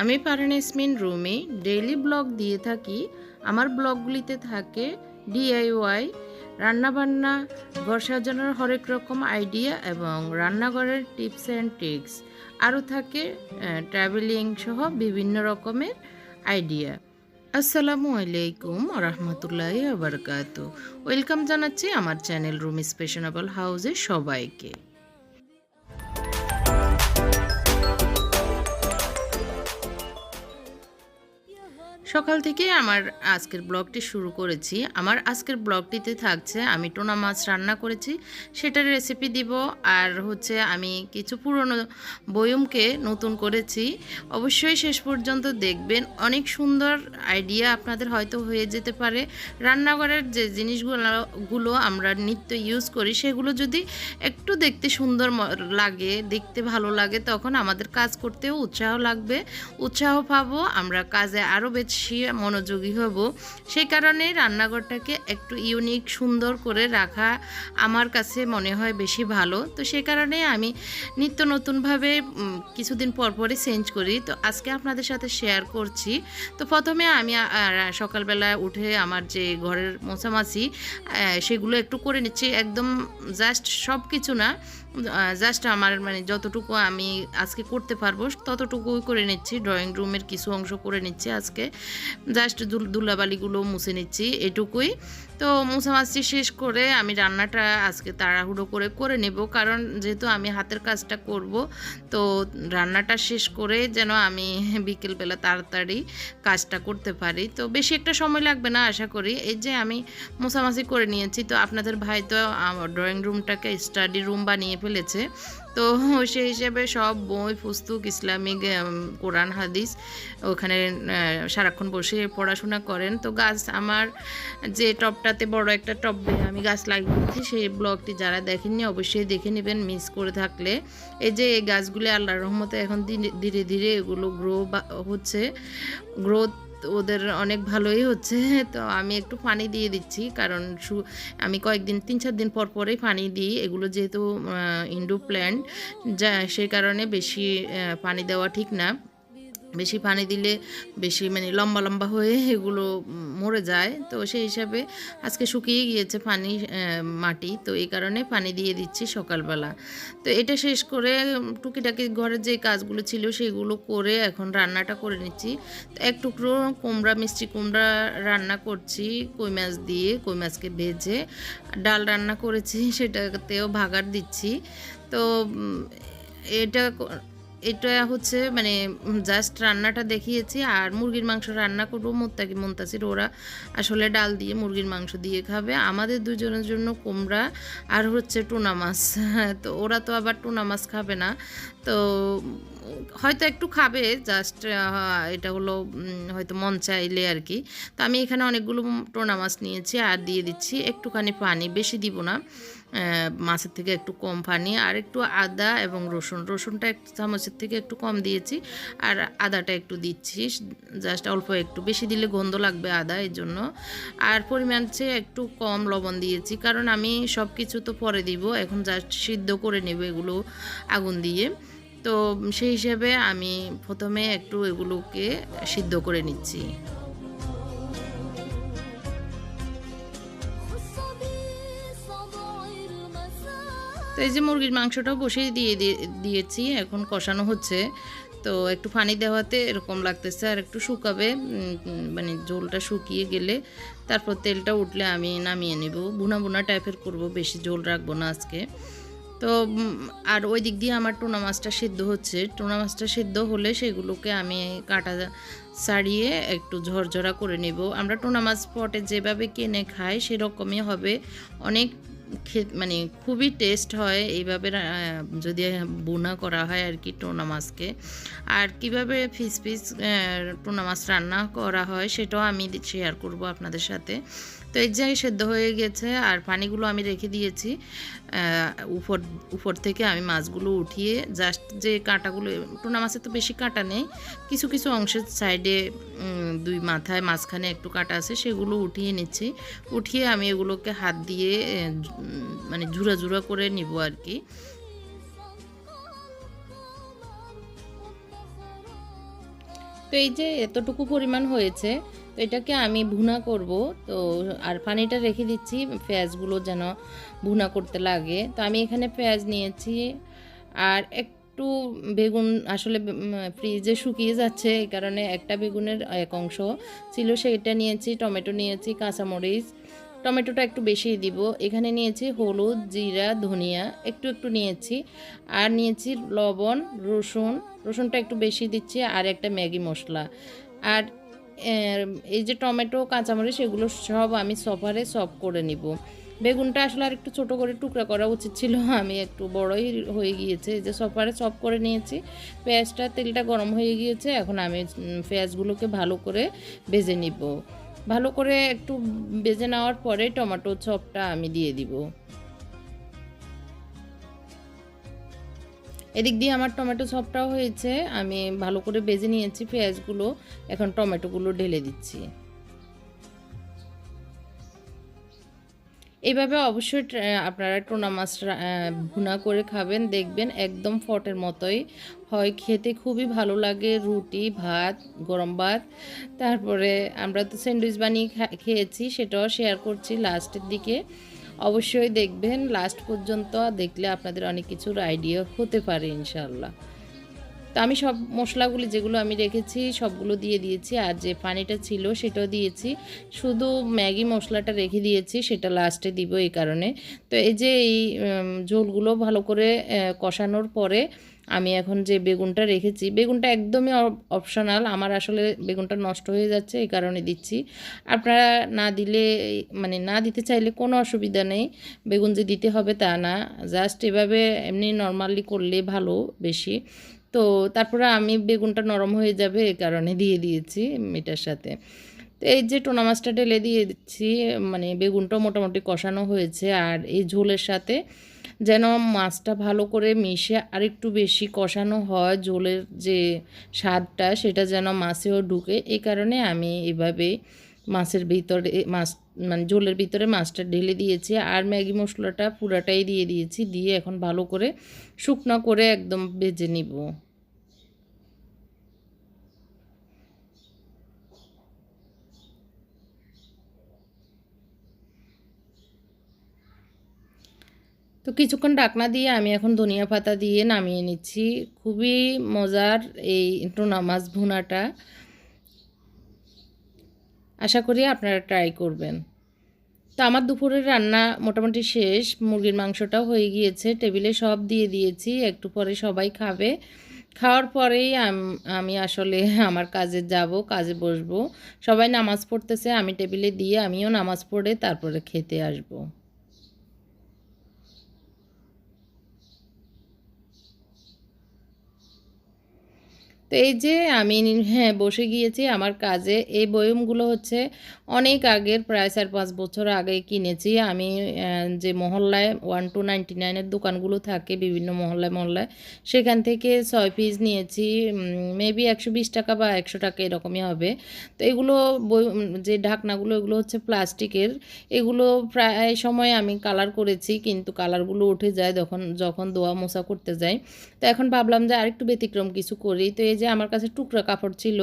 আমি পারেন রুমে ডেইলি ব্লগ দিয়ে থাকি। আমার ব্লগগুলিতে থাকে ডিআইওয়াই, রান্নাবান্না, ঘর সাজানোর হরেক রকম আইডিয়া এবং রান্নাঘরের টিপস অ্যান্ড ট্রিক্স। আরও থাকে ট্রাভেলিং সহ বিভিন্ন রকমের আইডিয়া। আসসালামু আলাইকুম রহমতুল্লাহ আবরকাত ওয়েলকাম জানাচ্ছি আমার চ্যানেল রুম স্পেশনেবল হাউসে সবাইকে। সকাল থেকে আমার আজকের ব্লগটি শুরু করেছি। আমার আজকের ব্লগটিতে থাকছে, আমি টোনা মাছ রান্না করেছি, সেটার রেসিপি দিব আর হচ্ছে আমি কিছু পুরনো বয়মকে নতুন করেছি। অবশ্যই শেষ পর্যন্ত দেখবেন, অনেক সুন্দর আইডিয়া আপনাদের হয়তো হয়ে যেতে পারে। রান্নাঘরের যে জিনিসগুলোগুলো আমরা নিত্য ইউজ করি, সেগুলো যদি একটু দেখতে সুন্দর লাগে, দেখতে ভালো লাগে, তখন আমাদের কাজ করতেও উৎসাহ লাগবে। উৎসাহ পাবো, আমরা কাজে আরও বেশি মনোযোগী হব। সেই কারণে রান্নাঘরটাকে একটু ইউনিক সুন্দর করে রাখা আমার কাছে মনে হয় বেশি ভালো। তো সেই কারণে আমি নিত্য নতুনভাবে কিছুদিন পর পরই চেঞ্জ করি। তো আজকে আপনাদের সাথে শেয়ার করছি। তো প্রথমে আমি সকালবেলা উঠে আমার যে ঘরের মোছামাছি সেগুলো একটু করে নিচ্ছি। একদম জাস্ট সব কিছু না। জাস্ট আমার মানে যতটুকু আমি আজকে করতে পারব, ততটুকুই করে নিচ্ছি। ড্রয়িং রুমের কিছু অংশ করে নিচ্ছি আজকে। জাস্ট দুলাবালিগুলো মুছে নিচ্ছি এটুকুই। তো মুছামাছি শেষ করে আমি রান্নাটা আজকে তাড়াহুড়ো করে করে নেব। কারণ যেহেতু আমি হাতের কাজটা করব, তো রান্নাটা শেষ করে যেন আমি বিকেলবেলা তাড়াতাড়ি কাজটা করতে পারি। তো বেশি একটা সময় লাগবে না আশা করি। এই যে আমি মোছামাছি করে নিয়েছি, তো আপনাদের ভাই তো ড্রয়িং রুমটাকে স্টাডি রুম বানিয়ে ফেলেছে। তো সেই হিসেবে সব বই, পুস্তক, ইসলামিক কোরআন, হাদিস ওখানে সারাক্ষণ বসে পড়াশোনা করেন। তো গাছ আমার যে টবটাতে বড় একটা টবে আমি গাছ লাগিয়েছি, সেই ব্লগটি যারা দেখেননি অবশ্যই দেখে নেবেন, মিস করে থাকলে। এই যে এই গাছগুলি আল্লাহর রহমতে এখন ধীরে ধীরে এগুলো গ্রো হচ্ছে গ্রোথ ওদের অনেক ভালোই হচ্ছে, তো আমি একটু পানি দিয়ে দিচ্ছি। কারণ সু- আমি কয়েকদিন তিন চার দিন পর পরেই পানি দিই। এগুলো যেহেতু ইন্ডো প্ল্যান্ট যা সেই কারণে বেশি পানি দেওয়া ঠিক না। বেশি পানি দিলে বেশি মানে লম্বা লম্বা হয়ে এগুলো মরে যায়। তো সেই হিসাবে আজকে শুকিয়ে গিয়েছে পানি মাটি। তো এই কারণে পানি দিয়ে দিচ্ছি সকালবেলা। তো এটা শেষ করে টুকিটাকি ঘরের যে কাজগুলো ছিল সেগুলো করে এখন রান্নাটা করে নিচ্ছি। তো এক টুকরো কুমড়া, মিষ্টি কুমড়া রান্না করছি, কই মাছ দিয়ে, কই মাছকে ভেজে। ডাল রান্না করেছি, সেটাতেও ভাগার দিচ্ছি। তো এটা এটা হচ্ছে মানে জাস্ট রান্নাটা দেখিয়েছি, আর মুরগির মাংস রান্না করব মোত্তাকি মুন্তাসির। ওরা আসলে ডাল দিয়ে মুরগির মাংস দিয়ে খাবে। আমাদের দুজনের জন্য কুমড়া আর হচ্ছে টুনা মাছ। তো ওরা তো আবার টুনা মাছ খাবে না। তো হয়তো একটু খাবে জাস্ট এটা হলো হয়তো মন চাইলে আর কি। তো আমি এখানে অনেকগুলো টোনা মাছ নিয়েছি, আর দিয়ে দিচ্ছি একটুখানি পানি। বেশি দিব না। মাছের থেকে একটু কম পানি আর একটু আদা এবং রসুন। রসুনটা এক চামচের থেকে একটু কম দিয়েছি আর আদাটা একটু দিচ্ছি। জাস্ট অল্প একটু। বেশি দিলে গন্ধ লাগবে আদা এই জন্য। আর পরিমাণ চেয়ে একটু কম লবণ দিয়েছি। কারণ আমি সব কিছু তো পরে দিব। এখন জাস্ট সিদ্ধ করে নেব এগুলো আগুন দিয়ে। তো সেই হিসেবে আমি প্রথমে একটু এগুলোকে সিদ্ধ করে নিচ্ছি। তো এই যে মুরগির মাংসটাও বসিয়ে দিয়ে দিয়ে- দিয়েছি, এখন কষানো হচ্ছে। তো একটু পানি দেওয়াতে এরকম লাগতেছে, আর একটু শুকাবে মানে ঝোলটা শুকিয়ে গেলে তারপর তেলটা উঠলে আমি নামিয়ে নেব। বুনা বুনা টাইপের করব, বেশি ঝোল রাখব না আজকে। তো আর ওই দিক দিয়ে আমার টোনা মাছটা সিদ্ধ হচ্ছে। টোনা মাছটা সিদ্ধ হলে সেগুলোকে আমি কাটা ছাড়িয়ে একটু ঝরঝরা করে নেব। আমরা টোনা মাছ পটে যেভাবে কিনে খাই, সেরকমই হবে। অনেক মানে খুবই টেস্ট হয় এইভাবে যদি বোনা করা হয় আর কি টোনা মাছকে। আর কীভাবে ফিস ফিস টোনা মাছ রান্না করা হয় সেটাও আমি শেয়ার করব আপনাদের সাথে। তো এক জায়গায় সেদ্ধ হয়ে গেছে আর পানিগুলো আমি রেখে দিয়েছি উপর উপর থেকে আমি মাছগুলো উঠিয়ে জাস্ট যে কাঁটাগুলো, টোনা মাছে তো বেশি কাঁটা নেই, কিছু কিছু অংশের সাইডে দুই মাথায় মাঝখানে একটু কাটা আছে, সেগুলো উঠিয়ে নিচ্ছি। উঠিয়ে আমি এগুলোকে হাত দিয়ে মানে ঝুরা ঝুরা করে নিব আর কি। তো এই যে এতটুকু পরিমাণ হয়েছে তো এটাকে আমি ভুনা করব। তো আর পানিটা রেখে দিচ্ছি, পেঁয়াজগুলো যেন ভুনা করতে লাগে। তো আমি এখানে পেঁয়াজ নিয়েছি আর একটু বেগুন আসলে ফ্রিজে শুকিয়ে যাচ্ছে, এই কারণে একটা বেগুনের এক অংশ ছিল সেটা নিয়েছি, টমেটো নিয়েছি, কাঁচামরিচ। টমেটোটা একটু বেশি দিব। এখানে নিয়েছি হলুদ, জিরা, ধনিয়া, একটু একটু নিয়েছি। আর নিয়েছি লবণ, রসুন। রসুনটা একটু বেশি দিচ্ছি আর একটা ম্যাগি মশলা। আর এই যে টমেটো, কাঁচামরিচ, এগুলো সব আমি সফারে সব করে নিব। বেগুনটা আসলে আর একটু ছোটো করে টুকরা করা উচিত ছিল, আমি একটু বড়ই হয়ে গিয়েছে। যে সফারে সব করে নিয়েছি, পেঁয়াজটা, তেলটা গরম হয়ে গিয়েছে, এখন আমি পেঁয়াজগুলোকে ভালো করে ভেজে নিব। ভালো করে একটু ভেজে নেওয়ার পরে টমেটো চপটা আমি দিয়ে দিব। এদিক দিয়ে আমার টমেটো চপটাও হয়েছে। আমি ভালো করে বেজে নিয়েছি পেঁয়াজগুলো। এখন টমেটোগুলো ঢেলে দিচ্ছি। এইভাবে অবশ্যই আপনারা টোনা মাছ ভুনা করে খাবেন। দেখবেন একদম ফটের মতোই হয়। খেতে খুবই ভালো লাগে। রুটি, ভাত, গরম ভাত। তারপরে আমরা তো স্যান্ডউইচ বানিয়ে খেয়েছি, সেটাও শেয়ার করছি লাস্টের দিকে। অবশ্যই দেখবেন। লাস্ট পর্যন্ত দেখলে আপনাদের অনেক কিছুর আইডিয়া হতে পারে ইনশাল্লাহ তো আমি সব মশলাগুলি যেগুলো আমি রেখেছি, সবগুলো দিয়ে দিয়েছি। আর যে পানিটা ছিল সেটাও দিয়েছি। শুধু ম্যাগি মশলাটা রেখে দিয়েছি, সেটা লাস্টে দিব এই কারণে। তো এই যে এই ঝোলগুলো ভালো করে কষানোর পরে আমি এখন যে বেগুনটা রেখেছি, বেগুনটা একদমই অপশনাল আমার আসলে বেগুনটা নষ্ট হয়ে যাচ্ছে, এই কারণে দিচ্ছি। আপনারা না দিলে মানে না দিতে চাইলে কোনো অসুবিধা নেই। বেগুন যে দিতে হবে তা না। জাস্ট এভাবে এমনি নর্মালি করলে ভালো বেশি। তো তারপরে আমি বেগুনটা নরম হয়ে যাবে, এই কারণে দিয়ে দিয়েছি এটার সাথে। তো এই যে টোনা মাছটা ঢেলে দিয়ে দিচ্ছি মানে বেগুনটা মোটামুটি কষানো হয়েছে। আর এই ঝোলের সাথে যেন মাছটা ভালো করে মিশে আরেকটু বেশি কষানো হয় ঝোলের যে স্বাদটা, সেটা যেন মাছেও ঢুকে। এই কারণে আমি এভাবে মাছের ভিতরে, মাছ মানে ঝোলের ভিতরে মাছটা ঢেলে দিয়েছি। আর ম্যাগি মশলাটা পুরাটাই দিয়ে দিয়েছি, দিয়ে এখন ভালো করে শুকনো করে একদম ভেজে নিব। তো কিছুক্ষণ ঢাকনা দিয়ে আমি এখন ধনিয়া পাতা দিয়ে নামিয়ে নিচ্ছি। খুবই মজার এই টোনা মাছ ভুনাটা। আশা করি আপনারা ট্রাই করবেন। তো আমার দুপুরের রান্না মোটামুটি শেষ। মুরগির মাংসটাও হয়ে গিয়েছে। টেবিলে সব দিয়ে দিয়েছি। একটু পরে সবাই খাবে। খাওয়ার পরেই আমি আসলে আমার কাজে যাব, কাজে বসবো। সবাই নামাজ পড়তেছে, আমি টেবিলে দিয়ে আমিও নামাজ পড়ে তারপরে খেতে আসব। তো এই যে আমি হ্যাঁ বসে গিয়েছি আমার কাজে। এই বয়মগুলো হচ্ছে অনেক আগের, প্রায় চার পাঁচ বছর আগে কিনেছি। আমি যে মহল্লায় ওয়ান টু নাইনটি নাইনের দোকানগুলো থাকে, বিভিন্ন মহল্লায় মহল্লায়, সেখান থেকে ছয় পিস নিয়েছি। মেবি একশো বিশ টাকা বা একশো টাকা এরকমই হবে। তো এগুলো যে ঢাকনাগুলো, এগুলো হচ্ছে প্লাস্টিকের। এগুলো প্রায় সময় আমি কালার করেছি, কিন্তু কালারগুলো উঠে যায় যখন যখন দোয়া মোছা করতে যাই। তো এখন ভাবলাম যে আরেকটু ব্যতিক্রম কিছু করি। তো এই যে আমার কাছে টুকরা কাপড় ছিল,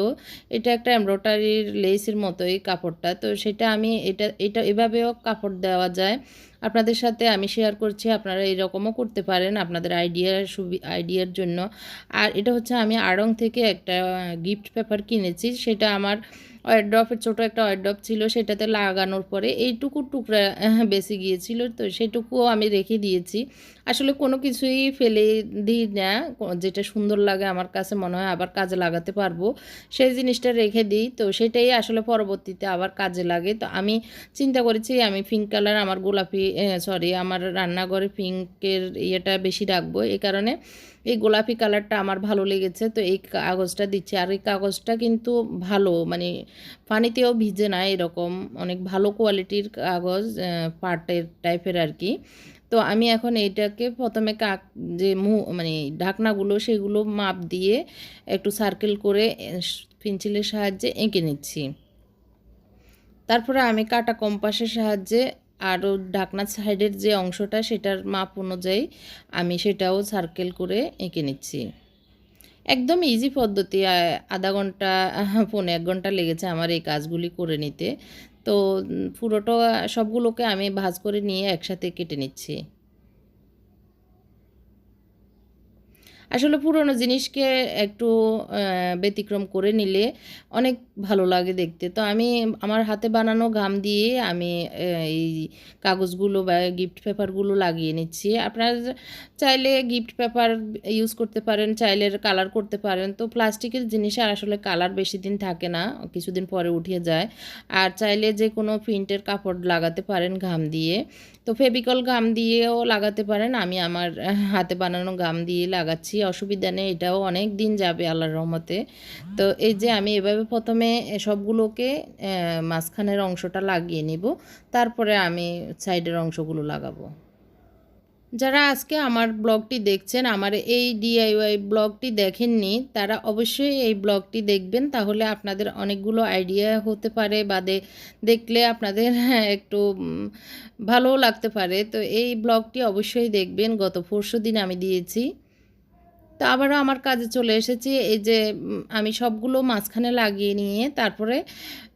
এটা একটা এমব্রয়ডারির লেসের মতোই কাপড়টা। তো সেটা আমি এটা এটা এভাবেও কাপড় দেওয়া যায়। আপনাদের সাথে আমি শেয়ার করছি, আপনারা এরকমও করতে পারেন আপনাদের আইডিয়ার সুবি আইডিয়ার জন্য। আর এটা হচ্ছে আমি আড়ং থেকে একটা গিফট পেপার কিনেছি। সেটা আমার ওয়ারড্রপের ছোটো একটা ওয়ারড্রপ ছিল সেটাতে লাগানোর পরে এইটুকু টুকরা আহ, বেঁচে গিয়েছিল। তো সেটুকুও আমি রেখে দিয়েছি। আসলে কোনো কিছুই ফেলে দিই না। যেটা সুন্দর লাগে আমার কাছে মনে হয় আবার কাজে লাগাতে পারব। সেই জিনিসটা রেখে দিই। তো সেটাই আসলে পরবর্তীতে আবার কাজে লাগে। তো আমি চিন্তা করেছি আমি পিঙ্ক কালার আমার গোলাপি সরি আমার রান্নাঘরে পিঙ্কের ইয়েটা বেশি রাখব। এই কারণে এই গোলাপি কালারটা আমার ভালো লেগেছে। তো এই কাগজটা দিচ্ছি। আর এই কাগজটা কিন্তু ভালো মানে পানিতেও ভিজে না এরকম, অনেক ভালো কোয়ালিটির কাগজ পাটের টাইপের আর কি। তো আমি এখন এইটাকে প্রথমে কাক, যে মু মানে ঢাকনাগুলো সেগুলো মাপ দিয়ে একটু সার্কেল করে পেন্সিলের সাহায্যে এঁকে নিচ্ছি। তারপরে আমি কাটা কম্পাসের সাহায্যে আরও ঢাকনার সাইডের যে অংশটা সেটার মাপ অনুযায়ী আমি সেটাও সার্কেল করে এঁকে নিচ্ছি। একদম ইজি পদ্ধতি আধা ঘণ্টা, পৌনে এক ঘণ্টা লেগেছে আমার এই কাজগুলি করে নিতে। তো পুরোটা সবগুলোকে আমি ভাজ করে নিয়ে একসাথে কেটে নিচ্ছি। আসলে পুরোনো জিনিসকে একটু ব্যতিক্রম করে নিলে অনেক ভালো লাগে দেখতে। তো আমি আমার হাতে বানানো ঘাম দিয়ে আমি এই কাগজগুলো বা গিফট পেপারগুলো লাগিয়ে নিচ্ছি। আপনারা চাইলে গিফট পেপার ইউজ করতে পারেন, চাইলে কালার করতে পারেন। তো প্লাস্টিকের জিনিসের আসলে কালার বেশি দিন থাকে না, কিছুদিন পরে উঠিয়ে যায়। আর চাইলে যে কোনো প্রিন্টের কাপড় লাগাতে পারেন ঘাম দিয়ে। তো ফেবিকল ঘাম দিয়েও লাগাতে পারেন। আমি আমার হাতে বানানো গাম দিয়ে লাগাচ্ছি। অসুবিধা নেই, এটাও অনেক দিন যাবে আল্লাহর রহমতে। তো এই যে আমি এভাবে প্রথমে সবগুলোকে মাঝখানের অংশটা লাগিয়ে নিব, তারপরে আমি সাইডের অংশগুলো লাগাবো। যারা আজকে আমার ব্লগটি দেখছেন, আমার এই ডিআইওয়াই ব্লগটি দেখেননি, তারা অবশ্যই এই ব্লগটি দেখবেন, তাহলে আপনাদের অনেকগুলো আইডিয়া হতে পারে বা দেখলে আপনাদের একটু ভালোও লাগতে পারে। তো এই ব্লগটি অবশ্যই দেখবেন, গত পরশু দিন আমি দিয়েছি। তো আবারও আমার কাজে চলে এসেছি। এই যে আমি সবগুলো মাঝখানে লাগিয়ে নিয়ে তারপরে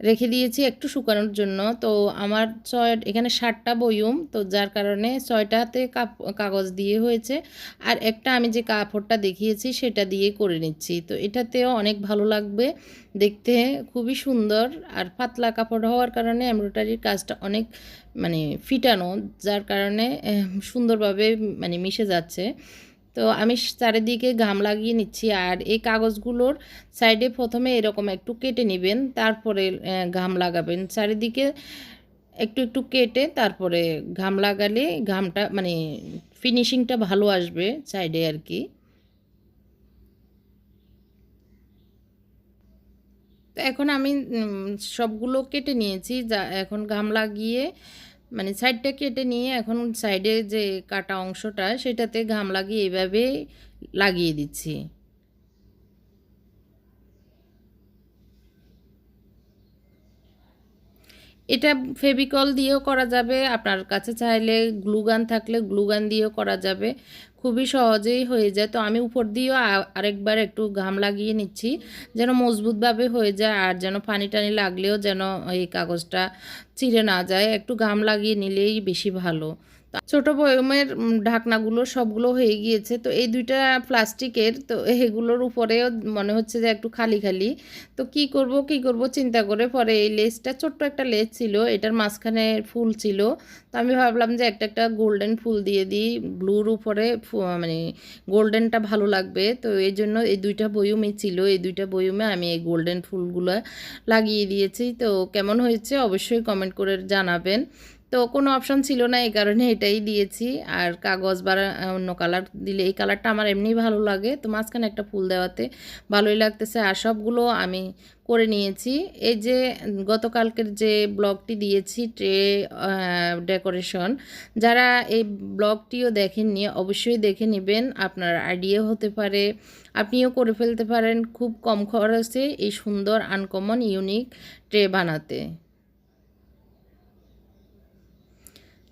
রেখে দিয়েছি একটু শুকানোর জন্য। তো আমার ছয়, এখানে ষাটটা বয়ুম, তো যার কারণে ছয়টাতে কাগজ দিয়ে হয়েছে। আর একটা আমি যে কাপড়টা দেখিয়েছি সেটা দিয়ে করে নিচ্ছি। তো এটাতেও অনেক ভালো লাগবে, দেখতে খুবই সুন্দর। আর পাতলা কাপড় হওয়ার কারণে এমব্রয়ডারির কাজটা অনেক মানে ফিটানো, যার কারণে সুন্দরভাবে মানে মিশে যাচ্ছে। তো আমি চারিদিকে ঘাম লাগিয়ে নিচ্ছি আর এই কাগজগুলোর সাইডে প্রথমে এরকম একটু কেটে নেবেন, তারপরে ঘাম লাগাবেন। চারিদিকে একটু একটু কেটে তারপরে ঘাম লাগালে ঘামটা মানে ফিনিশিংটা ভালো আসবে সাইডে আর কি। তো এখন আমি সবগুলো কেটে নিয়েছি, যা, এখন ঘাম লাগিয়ে মানে সাইডটা কেটে নিয়ে এখন সাইডে যে কাটা অংশটা, সেটাতে ঘাম লাগিয়ে এভাবে লাগিয়ে দিচ্ছি। এটা ফেভিকল দিয়েও করা যাবে, আপনার কাছে চাইলে গ্লুগান থাকলে গ্লুগান দিয়েও করা যাবে। খুবই সহজেই হয়ে যায়। তো আমি উপর দিয়েও আরেকবার একটু ঘাম লাগিয়ে নিচ্ছি, যেন মজবুতভাবে হয়ে যায় আর যেন পানি টানি লাগলেও যেন এই কাগজটা চিড়ে না যায়। একটু ঘাম লাগিয়ে নিলেই বেশি ভালো। ছোট বয়মের ঢাকনাগুলো সবগুলো হয়ে গিয়েছে। তো এই দুইটা প্লাস্টিকের, তো এগুলোর উপরেও মনে হচ্ছে যে একটু খালি খালি। তো কি করব কি করব চিন্তা করে পরে এই লেসটা, ছোট্ট একটা লেস ছিল, এটার মাঝখানে ফুল ছিল। তো আমি ভাবলাম যে একটা একটা গোল্ডেন ফুল দিয়ে দিই, ব্লুর উপরে মানে গোল্ডেনটা ভালো লাগবে। তো এই জন্য এই দুইটা বয়ুমে ছিল, এই দুইটা বয়ুমে আমি এই গোল্ডেন ফুলগুলো লাগিয়ে দিয়েছি। তো কেমন হয়েছে অবশ্যই কমেন্ট করে জানাবেন। তো কোনো অপশন ছিল না, এই কারণে এটাই দিয়েছি। আর কাগজ বা অন্য কালার দিলে এই কালারটা আমার এমনি ভালো লাগে। তো মাঝখানে একটা ফুল দেওয়াতে ভালোই লাগতেছে। আর সবগুলো আমি করে নিয়েছি। এই যে গতকালকের যে ব্লগটি দিয়েছি ট্রে ডেকোরেশন, যারা এই ব্লগটিও দেখেননি অবশ্যই দেখে নেবেন। আপনার আইডিয়া হতে পারে, আপনিও করে ফেলতে পারেন। খুব কম খরচে এই সুন্দর আনকমন ইউনিক ট্রে বানাতে।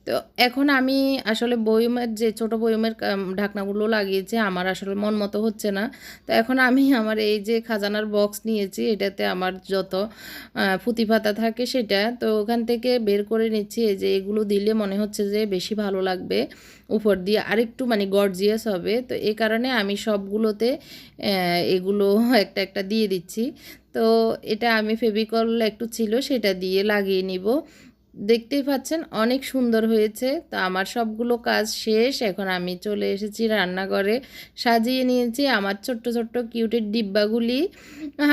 তো এখন আমি আসলে বয়মের যে ছোট বয়মের ঢাকনাগুলো লাগিয়েছি, আমার আসলে মন মতো হচ্ছে না। তো এখন আমি আমার এই যে খাজানার বক্স নিয়েছি, এটাতে আমার যত পুঁতি পাতা থাকে সেটা, তো ওখান থেকে বের করে নিচ্ছি। এই যে এগুলো দিলে মনে হচ্ছে যে বেশি ভালো লাগবে, উপর দিয়ে আরেকটু মানে গর্জিয়াস হবে। তো এই কারণে আমি সবগুলোতে এগুলো একটা একটা দিয়ে দিচ্ছি। তো এটা আমি ফেভিকল একটু ছিল, সেটা দিয়ে লাগিয়ে নিব। দেখতেই পাচ্ছেন অনেক সুন্দর হয়েছে। তো আমার সবগুলো কাজ শেষ। এখন আমি চলে এসেছি রান্নাঘরে। সাজিয়ে নিয়েছি আমার ছোট্ট ছোট্ট, কিউটের ডিব্বাগুলি।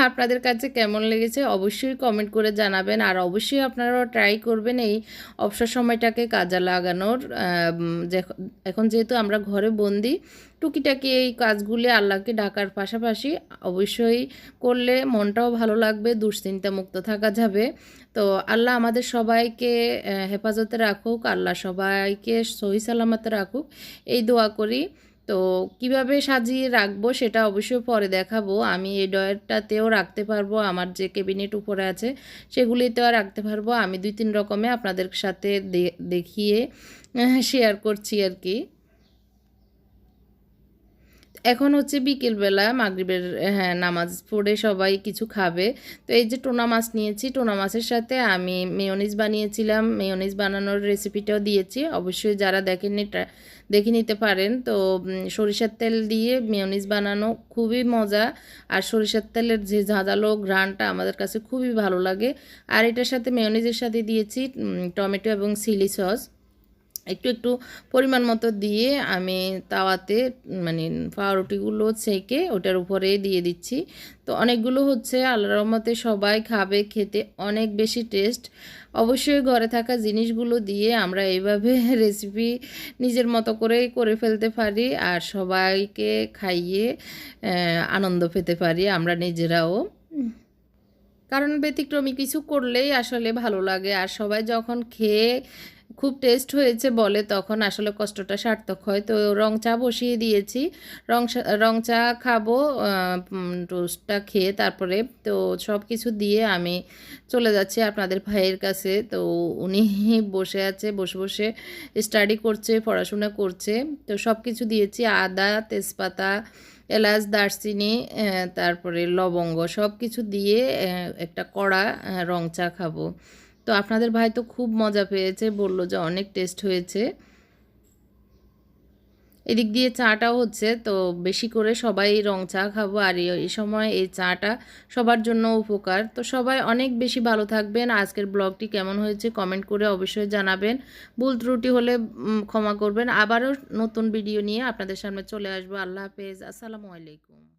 আপনাদের কাছে কেমন লেগেছে অবশ্যই কমেন্ট করে জানাবেন। আর অবশ্যই আপনারাও ট্রাই করবেন এই অবসর সময়টাকে কাজে লাগানোর। এখন যেহেতু আমরা ঘরে বন্দি, টুকিটাকি এই কাজগুলি আল্লাহকে ডাকার পাশাপাশি অবশ্যই করলে মনটাও ভালো লাগবে, দুশ্চিন্তা মুক্ত থাকা যাবে। তো আল্লাহ আমাদের সবাইকে হেফাজতে রাখুক, আল্লাহ সবাইকে সহি সালামতে রাখুক। এই দোয়া করি। তো কীভাবে সাজিয়ে রাখব সেটা অবশ্যই পরে দেখাবো। আমি এই ডয়ারটাতেও রাখতে পারব, আমার যে ক্যাবিনেট উপরে আছে সেগুলিতেও রাখতে পারব। আমি দুই তিন রকমে আপনাদের সাথে দেখিয়ে শেয়ার করছি আর কি। এখন হচ্ছে বিকেলবেলা মাগরিবের হ্যাঁ নামাজ পড়ে সবাই কিছু খাবে। তো এই যে টোনা মাছ নিয়েছি, টোনা মাছের সাথে আমি মেয়নিজ বানিয়েছিলাম। মেয়নিজ বানানোর রেসিপিটাও দিয়েছি। অবশ্যই যারা দেখেননি দেখে নিতে পারেন। তো সরিষার তেল দিয়ে মেয়নিজ বানানো খুবই মজা। আর সরিষার তেলের যে ঝাঁঝালো ঘ্রাণটা আমাদের কাছে খুবই ভালো লাগে। আর এটার সাথে মেয়নিজের সাথে দিয়েছি টমেটো এবং চিলি সস। একটু একটু পরিমাণ মতো দিয়ে আমি তাওয়াতে মানে পাউরুটিগুলো ছেঁকে ওটার উপরে দিয়ে দিচ্ছি। তো অনেকগুলো হচ্ছে আল্লাহ রহমতে সবাই খাবে, খেতে অনেক বেশি টেস্ট অবশ্যই ঘরে থাকা জিনিসগুলো দিয়ে আমরা এইভাবে রেসিপি নিজের মতো করে করে ফেলতে পারি আর সবাইকে খাইয়ে আনন্দ পেতে পারি আমরা নিজেরাও। কারণ ব্যতিক্রমী কিছু করলেই আসলে ভালো লাগে। আর সবাই যখন খেয়ে খুব টেস্ট হয়েছে বলে তখন আসলে কষ্টটা সার্থক হয়। তো রং চা বসিয়ে দিয়েছি। রং রং চা খাব টোস্টটা খেয়ে তারপরে তো সব কিছু দিয়ে আমি চলে যাচ্ছি আপনাদের ভাইয়ের কাছে। তো উনি বসে আছে, বসে বসে স্টাডি করছে, পড়াশোনা করছে। তো সব কিছু দিয়েছি, আদা, তেজপাতা, এলাচ, দারচিনি তারপরে লবঙ্গ সব কিছু দিয়ে একটা কড়া রং চা খাব। তো আপনাদের ভাই তো খুব মজা পেয়েছে, বলল যে অনেক টেস্ট হয়েছে। এদিক দিয়ে চাটাও হচ্ছে, তো বেশি করে সবাই রং চা খাব, আর এই সময় এই চাটা সবার জন্য উপকার। তো সবাই অনেক বেশি ভালো থাকবেন। আজকের ব্লগটি কেমন হয়েছে কমেন্ট করে অবশ্যই জানাবেন। ভুল ত্রুটি হলে ক্ষমা করবেন। আবারও নতুন ভিডিও নিয়ে আপনাদের সামনে চলে আসব। আল্লাহ হাফেজ। আসসালামু আলাইকুম।